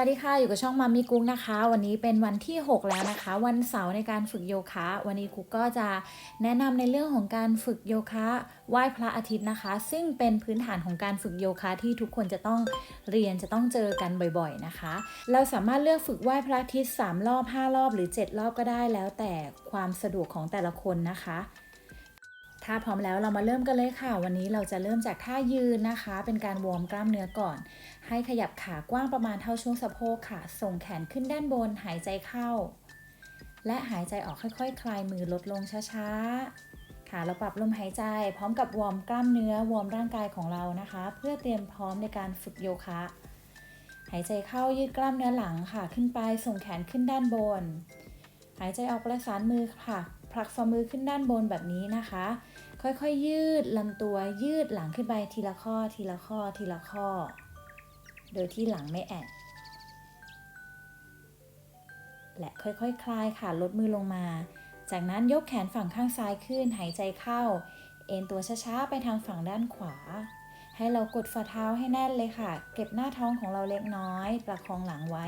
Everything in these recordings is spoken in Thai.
วัสดีค่ะ อยู่กับช่องมามีกุ๊กนะคะ วันนี้เป็นวันที่ 6 แล้วนะคะ วันเสาร์ในการฝึกโยคะ วันนี้กุ๊กก็จะแนะนำในเรื่องของการฝึกโยคะไหว้พระอาทิตย์นะคะ ซึ่งเป็นพื้นฐานของการฝึกโยคะที่ทุกคนจะต้องเรียนจะต้องเจอกันบ่อยๆนะคะ เราสามารถเลือกฝึกไหว้พระอาทิตย์ 3 รอบ 5 รอบ หรือ 7 รอบก็ได้แล้วแต่ความสะดวกของแต่ละคนนะคะ ถ้าพร้อมแล้วเรามาเริ่มกันเลยค่ะ วันนี้เราจะเริ่มจากท่ายืนนะคะ เป็นการวอร์มกล้ามเนื้อก่อน ให้ขยับขากว้างประมาณเท่าช่วงสะโพกค่ะ ส่งแขนขึ้นด้านบน หายใจเข้า และหายใจออกค่อยๆคคลายมือลดลงช้าๆ ค่ะ เราปรับลมหายใจ พร้อมกับวอร์มกล้ามเนื้อ วอร์มร่างกายของเรานะคะ เพื่อเตรียมพร้อมในการฝึกโยคะ หายใจเข้ายืดกล้ามเนื้อหลังค่ะ ขึ้นไป ส่งแขนขึ้นด้านบน หายใจออกประสานมือค่ะ ลักฝ่ามือขึ้นด้านบนแบบนี้นะคะ ค่อยๆยืดลำตัวยืดหลังขึ้นไปทีละข้อทีละข้อทีละข้อ โดยที่หลังไม่แอนและค่อยๆคคลายค่ะลดมือลงมา จากนั้นยกแขนฝั่งข้างซ้ายขึ้นหายใจเข้า เอ็นตัวช้าๆไปทางฝั่งด้านขวา ให้เรากดฝ่าเท้าให้แน่นเลยค่ะ เก็บหน้าท้องของเราเล็กน้อย ประคองหลังไว้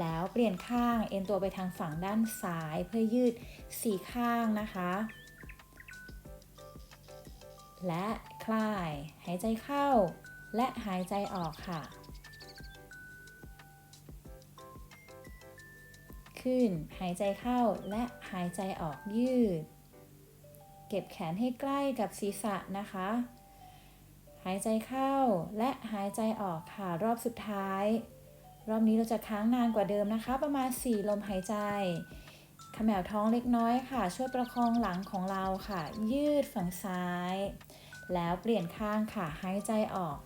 แล้วเปลี่ยนข้างเอ็นตัวไปทางฝั่งด้านซ้ายเพื่อยืดสี่ข้างนะคะ และคลาย หายใจเข้า และหายใจออกค่ะ ขึ้นหายใจเข้าและหายใจออกยืด เก็บแขนให้ใกล้กับศีรษะนะคะหายใจเข้าและหายใจออกค่ะ รอบสุดท้าย รอบนี้เราจะค้างนานกว่าเดิมนะคะ ประมาณ 4 ลมหายใจขมวท้องเล็กน้อยค่ะ ช่วยประคองหลังของเราค่ะ ยืดฝั่งซ้าย แล้วเปลี่ยนข้างค่ะ หายใจออก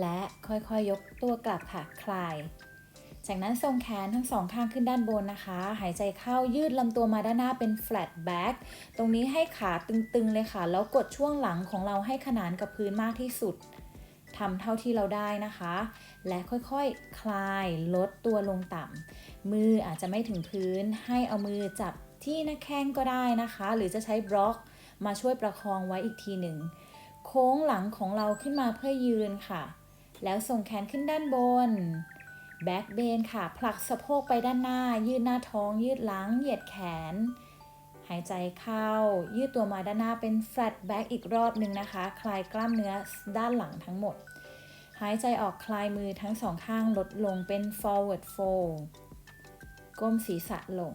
และค่อยๆยยกตัวกลับค่ะ คลาย จากนั้นทรงแขนทั้งสองข้างขึ้นด้านบนนะคะ หายใจเข้ายืดลำตัวมาด้านหน้าเป็น flat back ตรงนี้ให้ขาตึงๆเลยค่ะ แล้วกดช่วงหลังของเราให้ขนานกับพื้นมากที่สุดทำเท่าที่เราได้นะคะ และค่อยๆคคลายลดตัวลงต่ำมืออาจจะไม่ถึงพื้น ให้เอามือจับที่หน้าแข้งก็ได้นะคะ หรือจะใช้บล็อกมาช่วยประคองไว้อีกทีหนึ่ง โค้งหลังของเราขึ้นมาเพื่อยืนค่ะ แล้วส่งแขนขึ้นด้านบน แบ็กเบนค่ะ ผลักสะโพกไปด้านหน้า ยืดหน้าท้อง ยืดหลัง เหยียดแขน หายใจเข้า ยืดตัวมาด้านหน้าเป็น flat back อีกรอบหนึ่งนะคะ คลายกล้ามเนื้อด้านหลังทั้งหมด หายใจออกคลายมือทั้งสองข้างลดลงเป็น forward fold ก้มศีรษะลง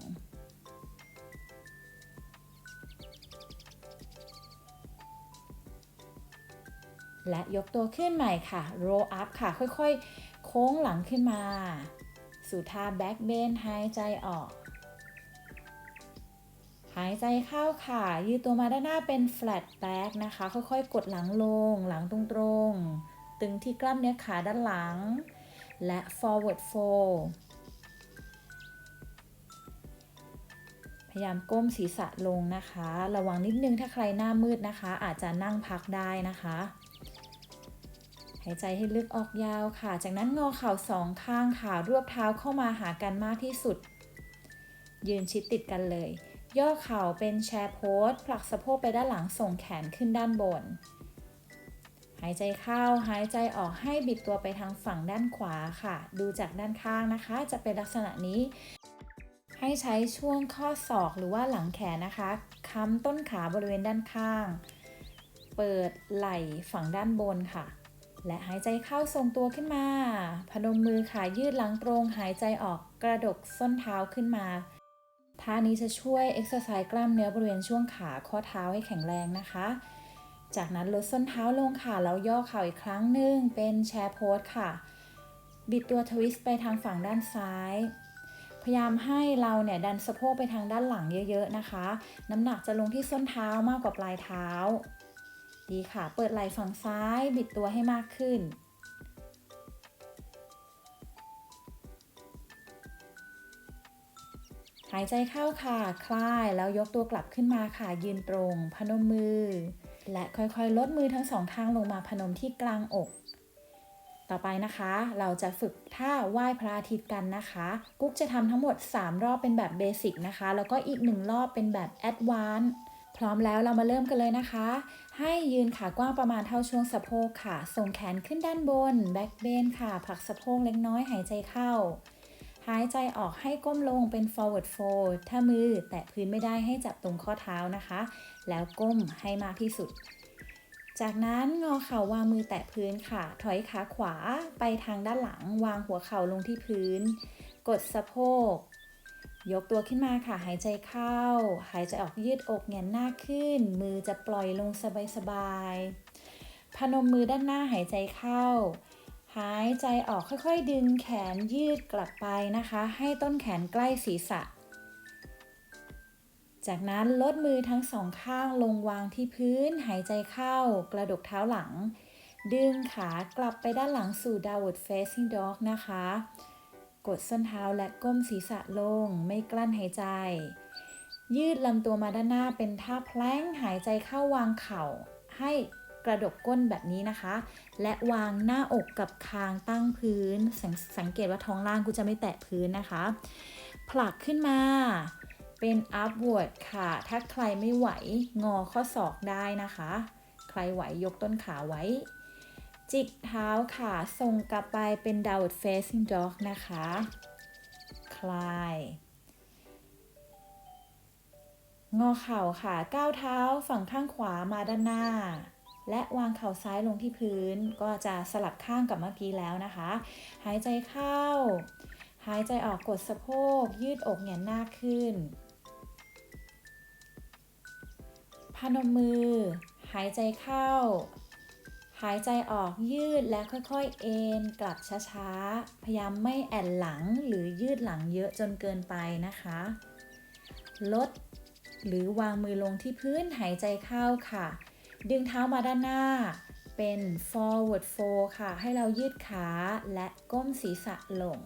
และยกตัวขึ้นใหม่ค่ะ roll up ค่ะ ค่อย ๆ โค้งหลังขึ้นมา สู่ท่า back bend หายใจออก หายใจเข้าค่ะ ยืดตัวมาด้านหน้าเป็น flat back นะคะ ค่อยๆ กดหลังลง หลังตรงๆ ตึงที่กล้ามเนื้อขาด้านหลัง และ forward fold พยายามก้มศีรษะลงนะคะ ระวังนิดนึงถ้าใครหน้ามืดนะคะ อาจจะนั่งพักได้นะคะ หายใจให้ลึกออกยาวค่ะ จากนั้นงอเข่าสองข้างค่ะ รวบเท้าเข้ามาหากันมากที่สุด ยืนชิดติดกันเลย ย่อเข่าเป็นแชร์โพสผลักสะโพกไปด้านหลังส่งแขนขึ้นด้านบน หายใจเข้าหายใจออกให้บิดตัวไปทางฝั่งด้านขวาค่ะ ดูจากด้านข้างนะคะ จะเป็นลักษณะนี้ ให้ใช้ช่วงข้อศอกหรือว่าหลังแขนนะคะค้ำต้นขาบริเวณด้านข้าง เปิดไหล่ฝั่งด้านบนค่ะ และหายใจเข้าทรงตัวขึ้นมา พนมมือขายืดหลังตรง หายใจออกกระดกส้นเท้าขึ้นมา ท่านี้จะช่วยเอ็กซ์ไซส์กล้ามเนื้อบริเวณช่วงขาข้อเท้าให้แข็งแรงนะคะ จากนั้นลดส้นเท้าลงค่ะแล้วย่อเข่าอีกครั้งหนึ่งเป็นแชร์โพสค่ะ บิดตัวทวิสต์ไปทางฝั่งด้านซ้าย พยายามให้เราเนี่ยดันสะโพกไปทางด้านหลังเยอะ ๆนะคะ น้ำหนักจะลงที่ส้นเท้ามากกว่าปลายเท้า ดีค่ะ เปิดไหล่ฝั่งซ้ายบิดตัวให้มากขึ้น หายใจเข้าค่ะ คลายแล้วยกตัวกลับขึ้นมาค่ะ ยืนตรง พนมมือ และค่อยๆ ลดมือทั้งสองข้างลงมาพนมที่กลางอก ต่อไปนะคะ เราจะฝึกท่าไหว้พระอาทิตย์กันนะคะ กุ๊กจะทำทั้งหมด 3 รอบเป็นแบบเบสิกนะคะ แล้วก็อีก 1 รอบเป็นแบบแอดวานซ์ พร้อมแล้วเรามาเริ่มกันเลยนะคะ ให้ยืนขากว้างประมาณเท่าช่วงสะโพกค่ะ ส่งแขนขึ้นด้านบน แบ็กเบนค่ะผลักสะโพกเล็กน้อยหายใจเข้า หายใจออกให้ก้มลงเป็น forward fold ถ้ามือแตะพื้นไม่ได้ให้จับตรงข้อเท้านะคะ แล้วก้มให้มากที่สุด จากนั้นงอเข่าวางมือแตะพื้นค่ะ ถอยขาขวาไปทางด้านหลัง วางหัวเข่าลงที่พื้น กดสะโพก ยกตัวขึ้นมาค่ะ หายใจเข้า หายใจออกยืดอกแงนหน้าขึ้น มือจะปล่อยลงสบายๆพนมมือด้านหน้าหายใจเข้า หายใจออกค่อยๆ ดึงแขนยืดกลับไปนะคะ ให้ต้นแขนใกล้ศีรษะ จากนั้นลดมือทั้งสองข้างลงวางที่พื้น หายใจเข้ากระดกเท้าหลัง ดึงขากลับไปด้านหลังสู่ downward facing dog นะคะ กดส้นเท้าและก้มศีรษะลง ไม่กลั้นหายใจ ยืดลำตัวมาด้านหน้าเป็นท่าแพลงหายใจเข้าวางเข่า ให้กระดกก้นแบบนี้นะคะ และวางหน้าอกกับคางตั้งพื้นสสังเกตว่าท้องล่างกูจะไม่แตะพื้นนะคะ ผลักขึ้นมาเป็น upward ค่ะ ถ้าใครไม่ไหวงอข้อศอกได้นะคะ ใครไหวยกต้นขาไว้ จิกเท้าค่ะส่งกลับไปเป็น downward facing dog นะคะ คลาย งอเข่าค่ะ ก้าวเท้าฝั่งข้างขวามาด้านหน้า และวางเข่าซ้ายลงที่พื้น ก็จะสลับข้างกับเมื่อกี้แล้วนะคะ หายใจเข้า หายใจออกกดสะโพก ยืดอกแหงนหน้าขึ้น พนมมือ หายใจเข้า หายใจออกยืดและค่อยๆ เอ็นกลับช้าๆ พยายามไม่แอนหลังหรือยืดหลังเยอะจนเกินไปนะคะ ลดหรือวางมือลงที่พื้นหายใจเข้าค่ะ ดึงเท้ามาด้านหน้า เป็น forward fold ค่ะ ให้เรายืดขาและก้มศีรษะลง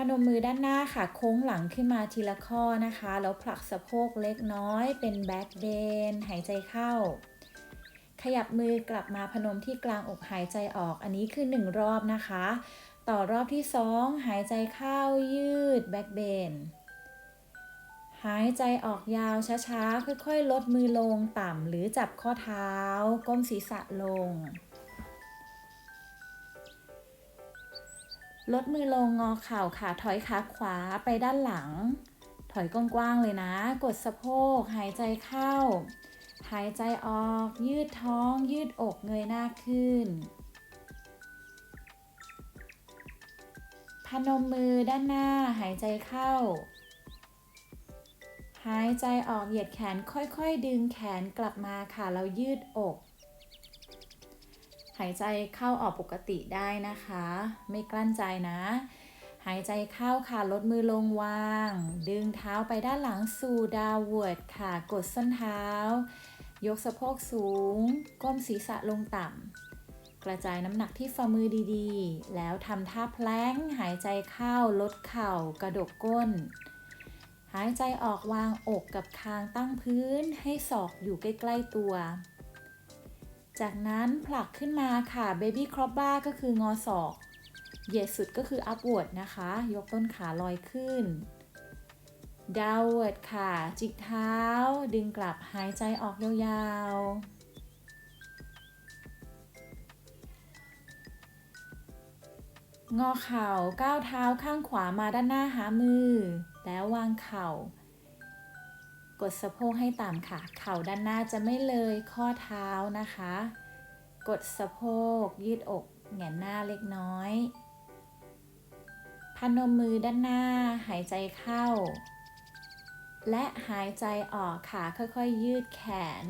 พนมมือด้านหน้าค่ะ โค้งหลังขึ้นมาทีละข้อนะคะ แล้วผลักสะโพกเล็กน้อยเป็น back bend หายใจเข้า ขยับมือกลับมาพนมที่กลางอกหายใจออก อันนี้คือ 1 รอบนะคะ ต่อรอบที่ 2 หายใจเข้ายืด back bend หายใจออกยาวช้าๆ ค่อยๆ ลดมือลงต่ำหรือจับข้อเท้า ก้มศีรษะลง ลดมือลงงอเข่าค่ะ ถอยขาขวาไปด้านหลัง ถอยกว้างๆเลยนะ กดสะโพก หายใจเข้า หายใจออก ยืดท้อง ยืดอกเงยหน้าขึ้น พนมมือด้านหน้า หายใจเข้า หายใจออกเหยียดแขนค่อยๆ ดึงแขนกลับมาค่ะแล้วยืดอก หายใจเข้าออกปกติได้นะคะ ไม่กลั้นใจนะ หายใจเข้าค่ะลดมือลงวาง ดึงเท้าไปด้านหลังสู่ดาวเวิร์ดค่ะ กดส้นเท้า ยกสะโพกสูง ก้มศีรษะลงต่ำกระจายน้ำหนักที่ฝ่ามือดีๆ แล้วทำท่าแพลงหายใจเข้าลดเข่ากระดกก้น หายใจออกวางอกกับคางตั้งพื้นให้ศอกอยู่ใกล้ ๆตัว จากนั้นผลักขึ้นมาค่ะ Baby c r o p b a r ก็คืองอศอกเหยียดสุดก็คือ upward นะคะ ยกต้นขาลอยขึ้น downward ค่ะ จิกเท้า ดึงกลับหายใจออกยาวๆ งอเข่าก้าวเท้าข้างขวามาด้านหน้าหามือ แล้ววางเข่า กดสะโพกให้ต่ำค่ะ เข่าด้านหน้าจะไม่เลยข้อเท้านะคะ กดสะโพกยืดอกแหงนหน้าเล็กน้อย พนมมือด้านหน้าหายใจเข้า และหายใจออกค่ะ ค่อยๆ ยืดแขน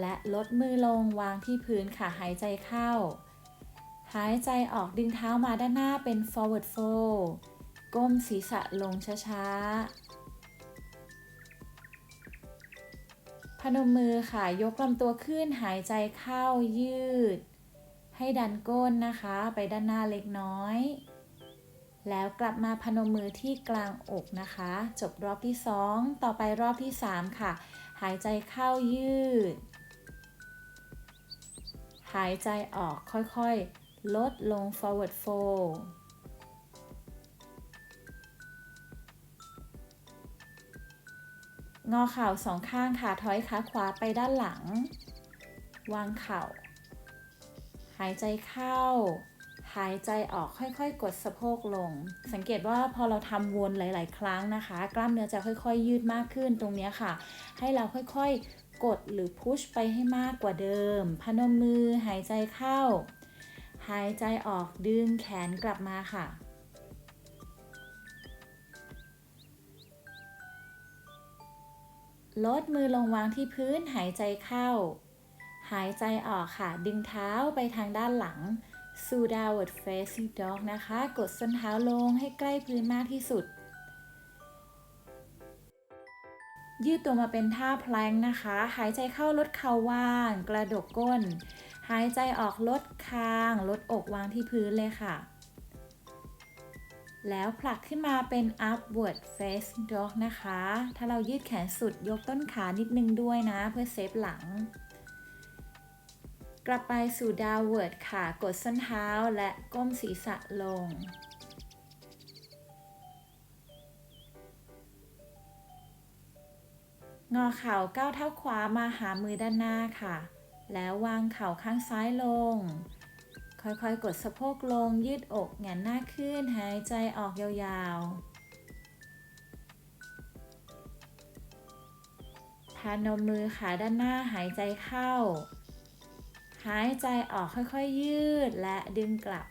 และลดมือลงวางที่พื้นค่ะ หายใจเข้า หายใจออกดึงเท้ามาด้านหน้าเป็น forward fold ก้มศีรษะลงช้าๆ พนมมือค่ะยกลำตัวขึ้นหายใจเข้ายืด ให้ดันก้นนะคะไปด้านหน้าเล็กน้อย แล้วกลับมาพนมมือที่กลางอกนะคะ จบรอบที่ 2 ต่อไปรอบที่ 3 ค่ะ หายใจเข้ายืด หายใจออกค่อยๆ ลดลง forward fold งอเข่าสองข้างค่ะ ถอยขาขวาไปด้านหลัง วางเข่า หายใจเข้า หายใจออกค่อยๆ กดสะโพกลง สังเกตว่าพอเราทำวนหลาย ๆ ครั้งนะคะ กล้ามเนื้อจะค่อยๆยยืดมากขึ้นตรงนี้ค่ะ ให้เราค่อยๆ กดหรือพุชไปให้มากกว่าเดิม พนมมือหายใจเข้า หายใจออกดึงแขนกลับมาค่ะ ลดมือลงวางที่พื้นหายใจเข้า หายใจออกค่ะ ดึงเท้าไปทางด้านหลังสู่ downward facing dog นะคะ กดส้นเท้าลงให้ใกล้พื้นมากที่สุด ยืดตัวมาเป็นท่าแพลงนะคะ หายใจเข้าลดเข่าว่าง กระดกก้น หายใจออกลดคาง ลดอกวางที่พื้นเลยค่ะ แล้วผลักขึ้นมาเป็น upward facing dog นะคะ ถ้าเรายืดแขนสุดยกต้นขานิดนึงด้วยนะ เพื่อเซฟหลัง กลับไปสู่ downward ค่ะ กดส้นเท้าและก้มศีรษะลงงอเข่าก้าวเท้าขวามาหามือด้านหน้าค่ะ แล้ววางเข่าข้างซ้ายลง ค่อยๆ กดสะโพกลง ยืดอกแหงนหน้าขึ้น หายใจออกยาวๆพานมมือขาด้านหน้าหายใจเข้า หายใจออกค่อยๆ ยืดและดึงกลับ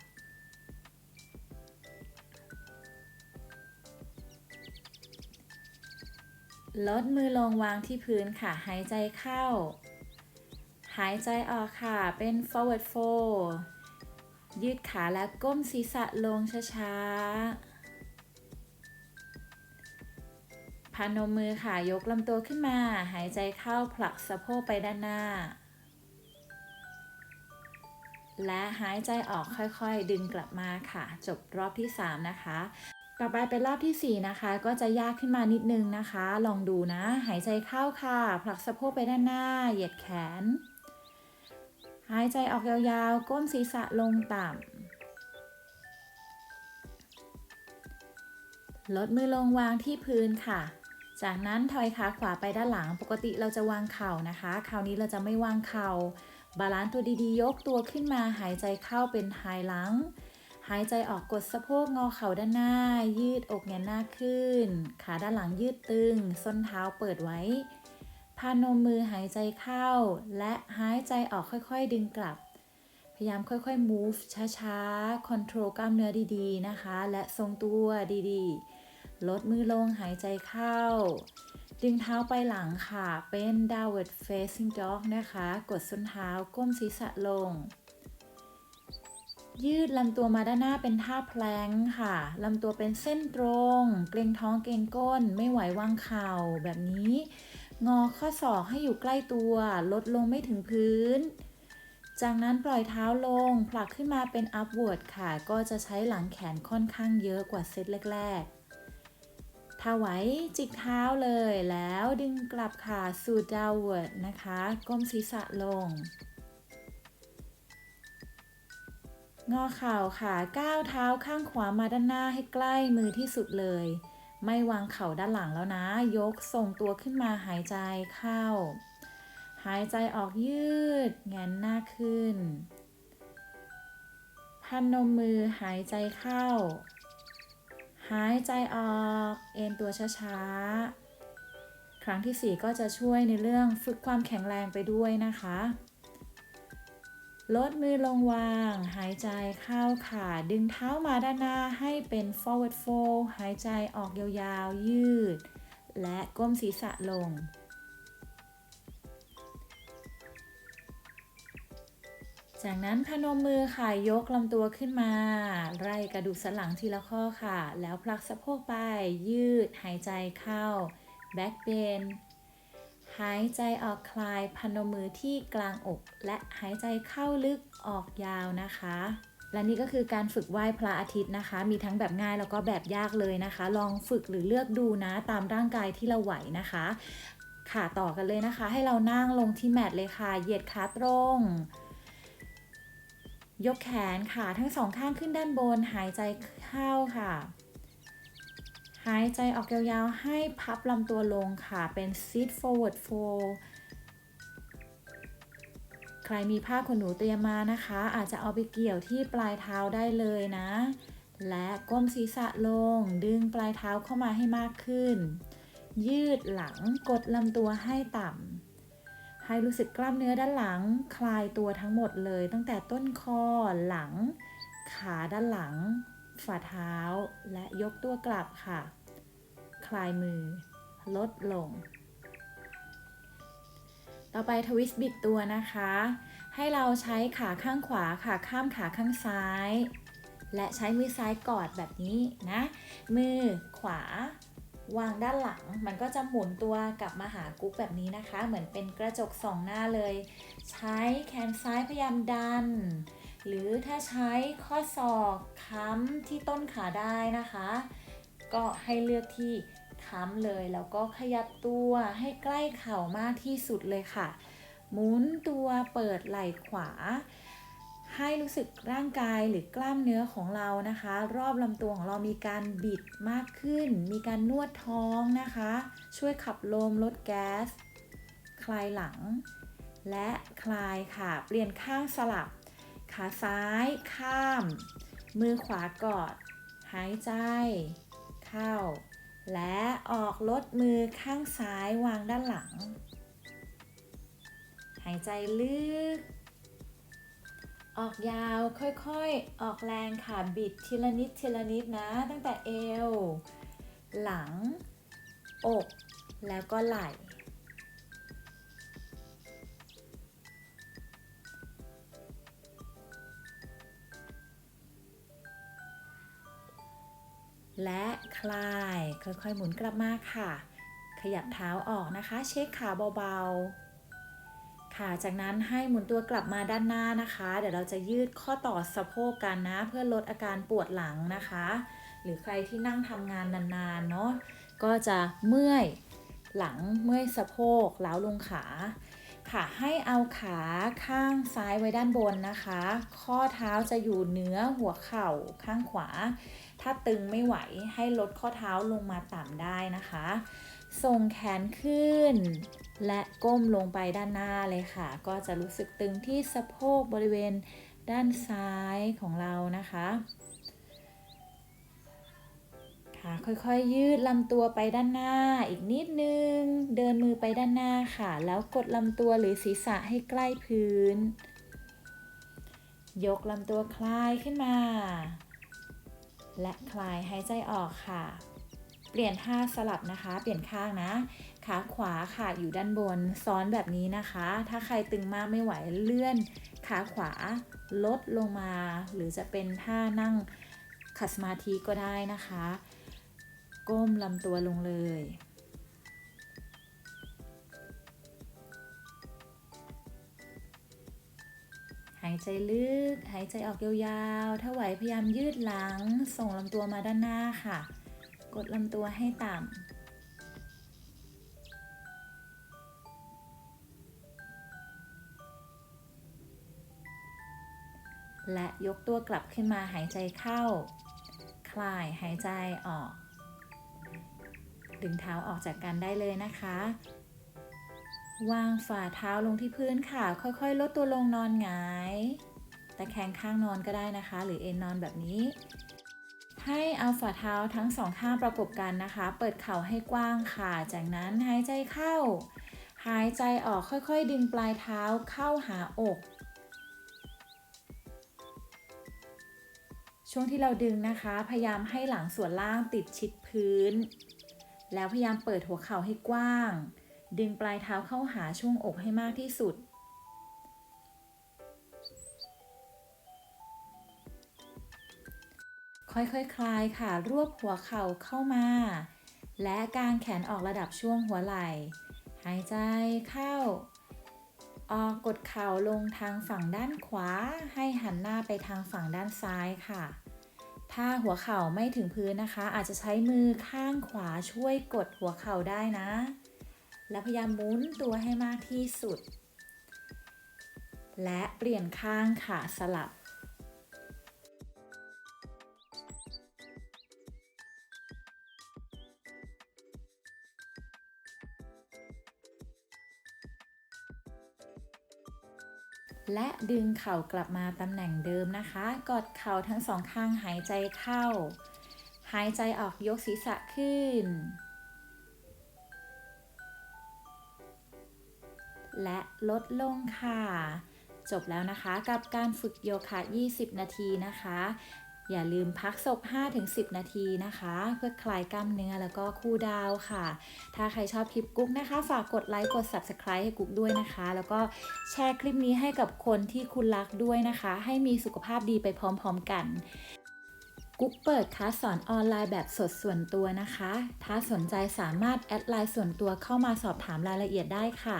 ลดมือลงวางที่พื้นค่ะ หายใจเข้า หายใจออกค่ะ เป็น forward fold ยืดขาและก้มศีรษะลงช้าๆพานมมือค่ะ ยกลำตัวขึ้นมา หายใจเข้าผลักสะโพกไปด้านหน้า และหายใจออกค่อยๆ ดึงกลับมาค่ะ จบรอบที่ 3 นะคะต่อไปเป็นรอบที่ 4 นะคะ ก็จะยากขึ้นมานิดนึงนะคะ ลองดูนะ หายใจเข้าค่ะ ผลักสะโพกไปด้านหน้า เหยียดแขน หายใจออกยาวๆ ก้มศีรษะลงต่ำ ลดมือลงวางที่พื้นค่ะ จากนั้นถอยขาขวาไปด้านหลัง ปกติเราจะวางเข่านะคะ คราวนี้เราจะไม่วางเข่า บาลานซ์ตัวดีๆ ยกตัวขึ้นมา หายใจเข้าเป็นไฮลัง หายใจออกกดสะโพกงอเข่าด้านหน้า ยืดอกแงนหน้าขึ้น ขาด้านหลังยืดตึง ส้นเท้าเปิดไว้ นมมือหายใจเข้า และหายใจออกค่อยๆ ดึงกลับ พยายามค่อยๆ move ช้าๆ control กล้ามเนื้อดีๆ นะคะ และทรงตัวดีๆ ลดมือลงหายใจเข้า ดึงเท้าไปหลังค่ะ เป็น downward facing dog นะคะ กดส้นเท้าก้มศีรษะลงยืดลำตัวมาด้านหน้าเป็นท่าแพลงค่ะลำตัวเป็นเส้นตรง เกรงท้องเกรงก้น ไม่ไหววางเข่าแบบนี้ งอข้อศอกให้อยู่ใกล้ตัว ลดลงไม่ถึงพื้น จากนั้นปล่อยเท้าลง ผลักขึ้นมาเป็น upward ค่ะ ก็จะใช้หลังแขนค่อนข้างเยอะกว่าเซตแรกๆ ถ้าไหวจิกเท้าเลยแล้วดึงกลับค่ะสู่ downward นะคะ ก้มศีรษะลง งอเข่าค่ะก้าวเท้าข้างขวามาด้านหน้าให้ใกล้มือที่สุดเลย ไม่วางเข่าด้านหลังแล้วนะ ยกส่งตัวขึ้นมาหายใจเข้า หายใจออกยืดแงนหน้าขึ้น พันนมมือหายใจเข้า หายใจออก เอ็นตัวช้าๆ ครั้งที่ 4 ก็จะช่วยในเรื่องฝึกความแข็งแรงไปด้วยนะคะ ลดมือลงวาง หายใจเข้าค่ะ ดึงเท้ามาด้านหน้าให้เป็น forward fold หายใจออกยาวๆ ยืด และก้มศีรษะลง จากนั้นพนมมือค่ะ ยกลำตัวขึ้นมา ไล่กระดูกสันหลังทีละข้อค่ะ แล้วผลักสะโพกไป ยืด หายใจเข้า back bend หายใจออกคลายพนมมือที่กลางอก และหายใจเข้าลึกออกยาวนะคะ และนี่ก็คือการฝึกไหว้พระอาทิตย์นะคะ มีทั้งแบบง่ายแล้วก็แบบยากเลยนะคะ ลองฝึกหรือเลือกดูนะตามร่างกายที่เราไหวนะคะ ค่ะต่อกันเลยนะคะ ให้เรานั่งลงที่แมทเลยค่ะ เหยียดขาตรง ยกแขนขาทั้งสองข้างขึ้นด้านบน หายใจเข้าค่ะ หายใจออกยาวๆ ให้พับลำตัวลงค่ะ เป็น sit forward fold ใครมีผ้าขนหนูเตรียมมานะคะ อาจจะเอาไปเกี่ยวที่ปลายเท้าได้เลยนะ และก้มศีรษะลง ดึงปลายเท้าเข้ามาให้มากขึ้น ยืดหลังกดลำตัวให้ต่ำ ให้รู้สึกกล้ามเนื้อด้านหลัง คลายตัวทั้งหมดเลย ตั้งแต่ต้นคอหลัง ขาด้านหลัง ฝ่าเท้าและยกตัวกลับค่ะ คลายมือ ลดลง ต่อไปทวิสต์บิดตัวนะคะ ให้เราใช้ขาข้างขวาค่ะ ข้ามขาข้างซ้าย และใช้มือซ้ายกอดแบบนี้นะ มือขวาวางด้านหลัง มันก็จะหมุนตัวกลับมาหากุ๊กแบบนี้นะคะ เหมือนเป็นกระจกสองหน้าเลย ใช้แขนซ้ายพยายามดัน หรือถ้าใช้ข้อศอกค้ำที่ต้นขาได้นะคะ ก็ให้เลือกที่ค้ำเลยแล้วก็ขยับตัวให้ใกล้เข่ามากที่สุดเลยค่ะ หมุนตัวเปิดไหล่ขวา ให้รู้สึกร่างกายหรือกล้ามเนื้อของเรานะคะ รอบลำตัวของเรามีการบิดมากขึ้น มีการนวดท้องนะคะ ช่วยขับลมลดแก๊ส คลายหลัง และคลายค่ะ เปลี่ยนข้างสลับ ขาซ้ายข้าม มือขวากอด หายใจ เข้า และออกลดมือข้างซ้ายวางด้านหลัง หายใจลึก ออกยาวค่อยๆ ออกแรงค่ะ บิดทีละนิดทีละนิดนะ ตั้งแต่เอว หลัง อก แล้วก็ไหล่ และคลาย ค่อยๆหมุนกลับมาค่ะ ขยับเท้าออกนะคะ เช็คขาเบาๆ ค่ะ จากนั้นให้หมุนตัวกลับมาด้านหน้านะคะ เดี๋ยวเราจะยืดข้อต่อสะโพกกันนะ เพื่อลดอาการปวดหลังนะคะ หรือใครที่นั่งทำงานนานๆเนาะก็จะเมื่อยหลังเมื่อยสะโพกล้าวลงขา ค่ะให้เอาขาข้างซ้ายไว้ด้านบนนะคะ ข้อเท้าจะอยู่เหนือหัวเข่าข้างขวา ถ้าตึงไม่ไหวให้ลดข้อเท้าลงมาต่ำได้นะคะ ส่งแขนขึ้น และก้มลงไปด้านหน้าเลยค่ะ ก็จะรู้สึกตึงที่สะโพกบริเวณด้านซ้ายของเรานะคะ ค่ะค่อยๆยืดลำตัวไปด้านหน้า อีกนิดนึง เดินมือไปด้านหน้าค่ะ แล้วกดลำตัวหรือศีรษะให้ใกล้พื้น ยกลำตัวคลายขึ้นมา และคลายหายใจออกค่ะ เปลี่ยนท่าสลับนะคะ เปลี่ยนข้างนะ ขาขวาค่ะอยู่ด้านบน ซ้อนแบบนี้นะคะ ถ้าใครตึงมากไม่ไหวเลื่อน ขาขวาลดลงมา หรือจะเป็นท่านั่งขัดสมาธิก็ได้นะคะ ก้มลำตัวลงเลย หายใจลึก หายใจออกยาวๆ ถ้าไหวพยายามยืดหลัง ส่งลำตัวมาด้านหน้าค่ะ กดลำตัวให้ต่ำและยกตัวกลับขึ้นมาหายใจเข้า คลายหายใจออก ดึงเท้าออกจากกันได้เลยนะคะ วางฝ่าเท้าลงที่พื้นค่ะ ค่อยๆ ลดตัวลงนอนหงายแต่แขงข้างนอนก็ได้นะคะ หรือเอนนอนแบบนี้ ให้เอาฝ่าเท้าทั้งสองข้างประกบกันนะคะ เปิดเข่าให้กว้างค่ะ จากนั้นหายใจเข้า หายใจออกค่อยๆ ดึงปลายเท้าเข้าหาอกช่วงที่เราดึงนะคะ พยายามให้หลังส่วนล่างติดชิดพื้น แล้วพยายามเปิดหัวเข่าให้กว้าง ดึงปลายเท้าเข้าหาช่วงอกให้มากที่สุด ค่อยๆคคลายค่ะ รวบหัวเข่าเข้ามา และกางแขนออกระดับช่วงหัวไหล่ หายใจเข้า ออกกดเข่าลงทางฝั่งด้านขวา ให้หันหน้าไปทางฝั่งด้านซ้ายค่ะ ถ้าหัวเข่าไม่ถึงพื้นนะคะ อาจจะใช้มือข้างขวาช่วยกดหัวเข่าได้นะ และพยายามหมุนตัวให้มากที่สุด และเปลี่ยนข้างค่ะสลับ และดึงเข่ากลับมาตำแหน่งเดิมนะคะกดเข่าทั้งสองข้างหายใจเข้า หายใจออกยกศีรษะขึ้น และลดลงค่ะ จบแล้วนะคะกับการฝึกโยคะ 20 นาทีนะคะ อย่าลืมพักศก5-10 นาทีนะคะ เพื่อคลายกล้ามเนื้อแล้วก็คูลดาวค่ะ ถ้าใครชอบคลิปกุ๊กนะคะ ฝากกดไลค์กด Subscribe ให้กุ๊กด้วยนะคะ แล้วก็แชร์คลิปนี้ให้กับคนที่คุณรักด้วยนะคะ ให้มีสุขภาพดีไปพร้อมๆกันกุ๊กเปิดคลาสสอนออนไลน์แบบสดส่วนตัวนะคะ ถ้าสนใจสามารถแอดไลน์ส่วนตัวเข้ามาสอบถามรายละเอียดได้ค่ะ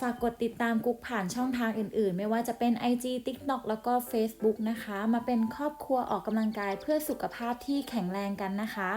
ฝากกดติดตามกุ๊กผ่านช่องทางอื่น ๆ ไม่ว่าจะเป็น IG TikTok แล้วก็ Facebook นะคะ มาเป็นครอบครัวออกกำลังกายเพื่อสุขภาพที่แข็งแรงกันนะคะ